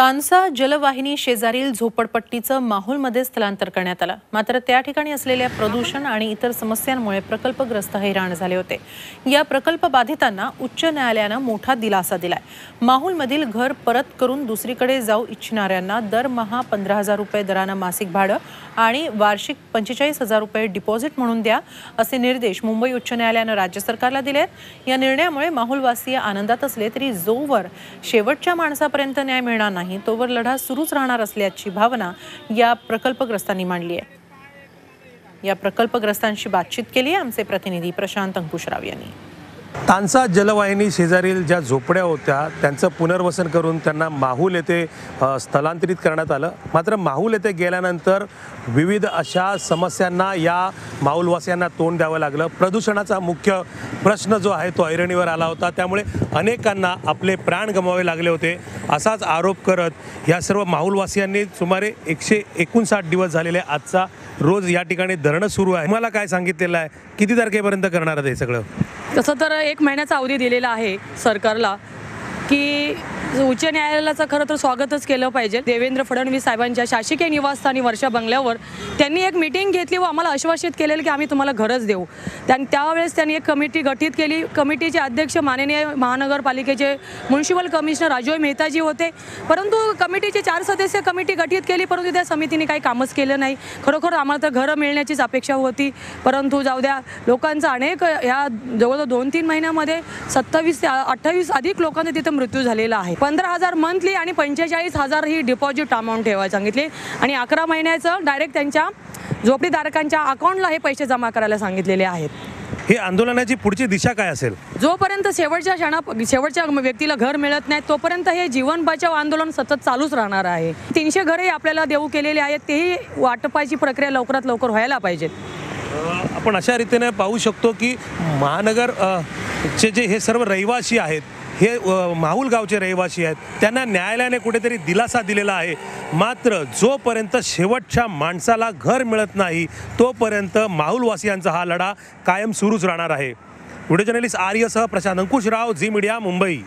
तानसा जलवाहिनी शेजारील झोपडपट्टीचं माहूलमध्ये स्थलांतर करण्यात आलं. मात्र त्या ठिकाणी असलेल्या प्रदूषण आणि इतर समस्यांमुळे प्रकल्पग्रस्त हैराण झाले होते. या प्रकल्प बाधितांना उच्च न्यायालयानं मोठा दिलासा दिलाय. माहूलमधील घर परत करून दुसरीकडे जाऊ इच्छिणाऱ्यांना दरमहा पंधरा हजार रुपये दरानं मासिक भाडं आणि वार्षिक पंचेचाळीस हजार रुपये डिपॉझिट म्हणून द्या असे निर्देश मुंबई उच्च न्यायालयानं राज्य सरकारला दिले आहेत या निर्णयामुळे माहूलवासीय आनंदात असले तरी जोवर शेवटच्या माणसापर्यंत न्याय मिळणार नाही. तोवर लढा सुरूच राहणार असल्याची भावना या प्रकल्पग्रस्तांनी मांडली आहे. या प्रकल्पग्रस्तांशी बातचीत केली आहे आमचे प्रतिनिधी प्रशांत अंकुशराव यांनी. तानसा जलवाहिनी शेजारील ज्या झोपड्या होत्या त्यांचं पुनर्वसन करून त्यांना माहूल येथे स्थलांतरित करण्यात आलं. मात्र माहूल येथे गेल्यानंतर विविध अशा समस्यांना या माहूलवासियांना तोंड द्यावं लागलं. प्रदूषणाचा मुख्य प्रश्न जो आहे तो ऐरणीवर आला होता. त्यामुळे अनेकांना आपले प्राण गमावे लागले होते. असाच आरोप करत या सर्व माहूलवासियांनी सुमारे एकशे एकोणसाठ दिवस झालेले आजचा रोज या ठिकाणी धरणं सुरू आहे. मला काय सांगितलेलं आहे? किती तारखेपर्यंत करणार आहे हे सगळं? तसं तर एक महिन्याचा अवधी दिलेला आहे सरकारला की उच्च न्यायालयाचं खरं तर स्वागतच केलं पाहिजे. देवेंद्र फडणवीस साहेबांच्या शासकीय निवासस्थानी वर्षा बंगल्यावर त्यांनी एक मिटिंग घेतली व आम्हाला आश्वासित केलेलं की आम्ही तुम्हाला घरच देऊ. त्यां त्यावेळेस त्यांनी एक कमिटी गठीत केली. कमिटीचे अध्यक्ष माननीय महानगरपालिकेचे म्युन्सिपल कमिशनर अजोय मेहताजी होते. परंतु कमिटीचे चार सदस्य कमिटी गठीत केली परंतु त्या समितीने काही कामच केलं नाही. खरोखर आम्हाला तर घरं मिळण्याचीच अपेक्षा होती. परंतु जाऊ द्या लोकांचा अनेक ह्या जवळजवळ दोन तीन महिन्यामध्ये सत्तावीस ते अठ्ठावीस अधिक लोकांचा तिथं मृत्यू झालेला आहे. पंधरा हजार मंथली आणि पंचेचाळीस हजार ही डिपॉझिट अमाऊंट ठेवायला सांगितली. आणि अकरा महिन्याचं डायरेक्ट त्यांच्या झोपडीधारकांच्या अकाउंटला हे पैसे जमा करायला सांगितलेले आहेत. ही आंदोलनाची पुढची दिशा काय असेल? जोपर्यंत शेवटच्या क्षणा शेवटच्या व्यक्तीला घर मिळत नाही तोपर्यंत हे जीवन बचाव आंदोलन सतत चालूच राहणार आहे. तीनशे घरे आपल्याला देऊ केलेले आहेत तेही वाटपाची प्रक्रिया लवकरात लवकर व्हायला पाहिजेत अ, आपण अशा रीतीने पाहू शकतो की महानगर चे जे हे सर्व रहिवासी आहेत हे अ, माहुल गावचे रहिवासी आहेत. त्यांना न्यायालयाने कुठेतरी दिलासा दिलेला आहे. मात्र जोपर्यंत शेवटच्या माणसाला घर मिळत नाही तोपर्यंत माहुलवासियांचा हा लढा कायम सुरूच राहणार आहे. व्हिडिओ जर्नलिस्ट आर्यसह प्रशांत अंकुशराव झी मीडिया मुंबई.